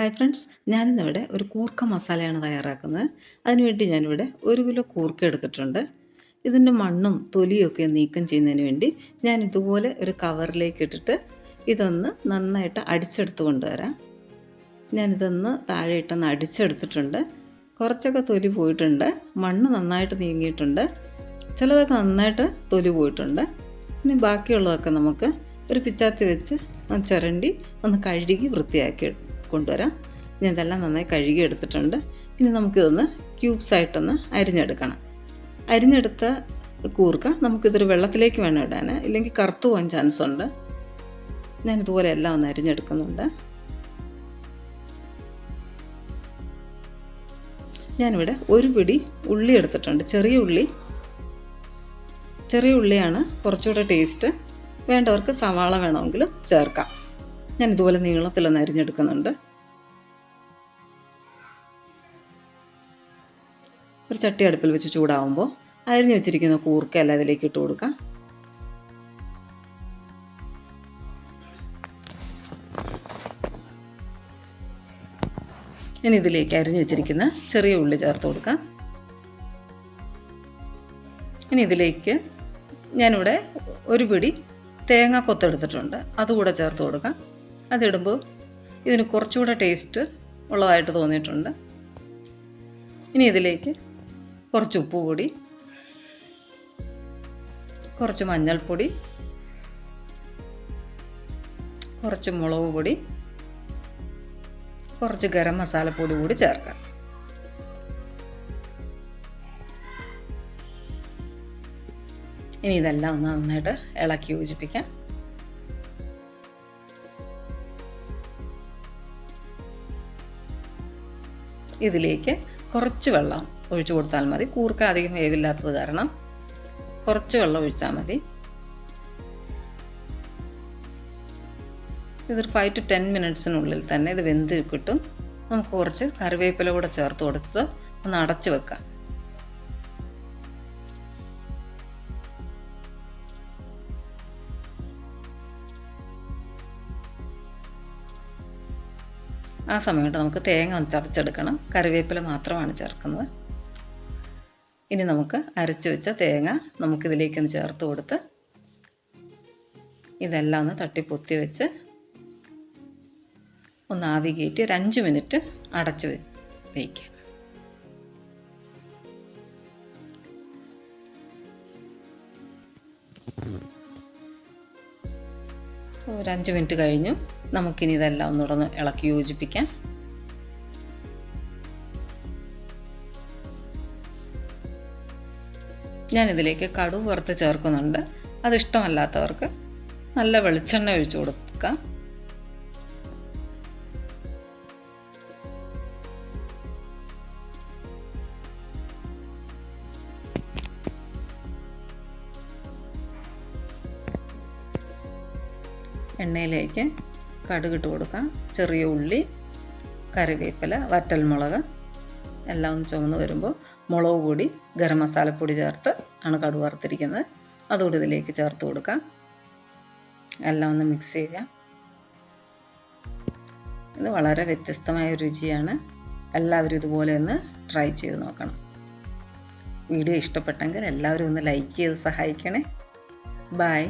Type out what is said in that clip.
Hi friends ഞാനിന്നിവിടെ ഒരു കൂർക്ക മസാലയാണ് തയ്യാറാക്കുന്നത്. അതിനുവേണ്ടി ഞാനിവിടെ ഒരു കിലോ കൂർക്ക എടുത്തിട്ടുണ്ട്. ഇതിന്റെ മണ്ണും തൊലിയൊക്കെ നീക്കം ചെയ്യുന്നതിന് വേണ്ടി ഞാൻ ഇതുപോലെ ഒരു കവറിലേക്ക് ഇട്ടിട്ട് ഇതൊന്ന് നന്നായിട്ട് അടിച്ചെടുത്ത് കൊണ്ടുവരാം. ഞാനിതൊന്ന് താഴെ ഇട്ടൊന്ന് അടിച്ചെടുത്തിട്ടുണ്ട്. കുറച്ചൊക്കെ തൊലി പോയിട്ടുണ്ട്. മണ്ണ് നന്നായിട്ട് നീങ്ങിയിട്ടുണ്ട്. ചിലതൊക്കെ നന്നായിട്ട് തൊലി പോയിട്ടുണ്ട്. ഇനി ബാക്കിയുള്ളതൊക്കെ നമുക്ക് ഒരു പിച്ചാത്തി വെച്ച് ചുരണ്ടി ഒന്ന് കഴുകി വൃത്തിയാക്കി കൊണ്ടുവരാം. ഞാൻ ഇതെല്ലാം നന്നായി കഴുകി എടുത്തിട്ടുണ്ട്. ഇനി നമുക്കിതൊന്ന് ക്യൂബ്സായിട്ടൊന്ന് അരിഞ്ഞെടുക്കണം. അരിഞ്ഞെടുത്ത കൂർക്ക നമുക്കിതൊരു വെള്ളത്തിലേക്ക് വേണം ഇടാൻ ഇല്ലെങ്കിൽ കറുത്തു പോകാൻ ചാൻസ് ഉണ്ട്. ഞാനിതുപോലെ എല്ലാം ഒന്ന് അരിഞ്ഞെടുക്കുന്നുണ്ട്. ഞാനിവിടെ ഒരു പിടി ഉള്ളി എടുത്തിട്ടുണ്ട്. ചെറിയ ഉള്ളി. ചെറിയ ഉള്ളിയാണ് കുറച്ചുകൂടെ ടേസ്റ്റ് വേണ്ടവർക്ക് സവാള വേണമെങ്കിലും ചേർക്കാം. ഞാൻ ഇതുപോലെ നീളത്തിലൊന്ന് അരിഞ്ഞെടുക്കുന്നുണ്ട്. ഒരു ചട്ടി അടുപ്പിൽ വെച്ച് ചൂടാവുമ്പോൾ അരിഞ്ഞു വെച്ചിരിക്കുന്ന കൂർക്കയല്ല അതിലേക്ക് ഇട്ട് കൊടുക്കാം. ഇനി ഇതിലേക്ക് അരിഞ്ഞു വെച്ചിരിക്കുന്ന ചെറിയ ഉള്ളി ചേർത്ത് കൊടുക്കാം. ഇനി ഇതിലേക്ക് ഞാനിവിടെ ഒരു പിടി തേങ്ങ കൊത്തെടുത്തിട്ടുണ്ട്. അതുകൂടെ ചേർത്ത് കൊടുക്കാം. അതിടുമ്പോൾ ഇതിന് കുറച്ചുകൂടെ ടേസ്റ്റ് ഉള്ളതായിട്ട് തോന്നിയിട്ടുണ്ട്. ഇനി ഇതിലേക്ക് കുറച്ച് ഉപ്പ് കൂടി കുറച്ച് മഞ്ഞൾപ്പൊടി കുറച്ച് മുളക് പൊടി കുറച്ച് ഗരം മസാലപ്പൊടി കൂടി ചേർക്കാം. ഇനി ഇതെല്ലാം ഒന്ന് നന്നായിട്ട് ഇളക്കി യോജിപ്പിക്കാം. ഇതിലേക്ക് കുറച്ച് വെള്ളം ഒഴിച്ചു കൊടുത്താൽ മതി. കൂർക്ക അധികം വേവില്ലാത്തത് കാരണം കുറച്ച് വെള്ളം ഒഴിച്ചാൽ മതി. ഇതൊരു ഫൈവ് ടു ടെൻ മിനിറ്റ്സിനുള്ളിൽ തന്നെ ഇത് വെന്ത് കിട്ടും. നമുക്ക് കുറച്ച് കറിവേപ്പില കൂടെ ചേർത്ത് കൊടുത്തത് ഒന്ന് അടച്ച് വെക്കാം. ആ സമയത്ത് നമുക്ക് തേങ്ങ ഒന്ന് ചതച്ചെടുക്കണം. കറിവേപ്പില മാത്രമാണ് ചേർക്കുന്നത്. ഇനി നമുക്ക് അരച്ച് വെച്ച തേങ്ങ നമുക്കിതിലേക്കൊന്ന് ചേർത്ത് കൊടുത്ത് ഇതെല്ലാം ഒന്ന് തട്ടി പൊത്തി വെച്ച് ഒന്ന് ആവി കയറ്റി ഒരു അഞ്ച് മിനിറ്റ് അടച്ച് വയ്ക്കുക ഒരു അഞ്ച് മിനിറ്റ് കഴിഞ്ഞു. നമുക്കിനി ഇതെല്ലാം ഒന്നുകൂടെ ഇളക്കി യോജിപ്പിക്കാം. ഞാനിതിലേക്ക് കടുവ് വറുത്ത് ചേർക്കുന്നുണ്ട്. അതിഷ്ടമല്ലാത്തവർക്ക് നല്ല വെളിച്ചെണ്ണ ഒഴിച്ചു കൊടുക്കാം. എണ്ണയിലേക്ക് കടുകിട്ട് കൊടുക്കാം. ചെറിയ ഉള്ളി കറിവേപ്പില വറ്റൽമുളക് എല്ലാം ഒന്ന് ചുവന്ന് വരുമ്പോൾ മുളക് പൊടി ഗരം മസാലപ്പൊടി ചേർത്ത് ആണ് കടുക് വറുത്തിരിക്കുന്നത്. അതുകൂടി ഇതിലേക്ക് ചേർത്ത് കൊടുക്കാം. എല്ലാം ഒന്ന് മിക്സ് ചെയ്യുക. ഇത് വളരെ വ്യത്യസ്തമായ രുചിയാണ്. എല്ലാവരും ഇതുപോലെ ഒന്ന് ട്രൈ ചെയ്ത് നോക്കണം. വീഡിയോ ഇഷ്ടപ്പെട്ടെങ്കിൽ എല്ലാവരും ഒന്ന് ലൈക്ക് ചെയ്ത് സഹായിക്കണേ. ബായ്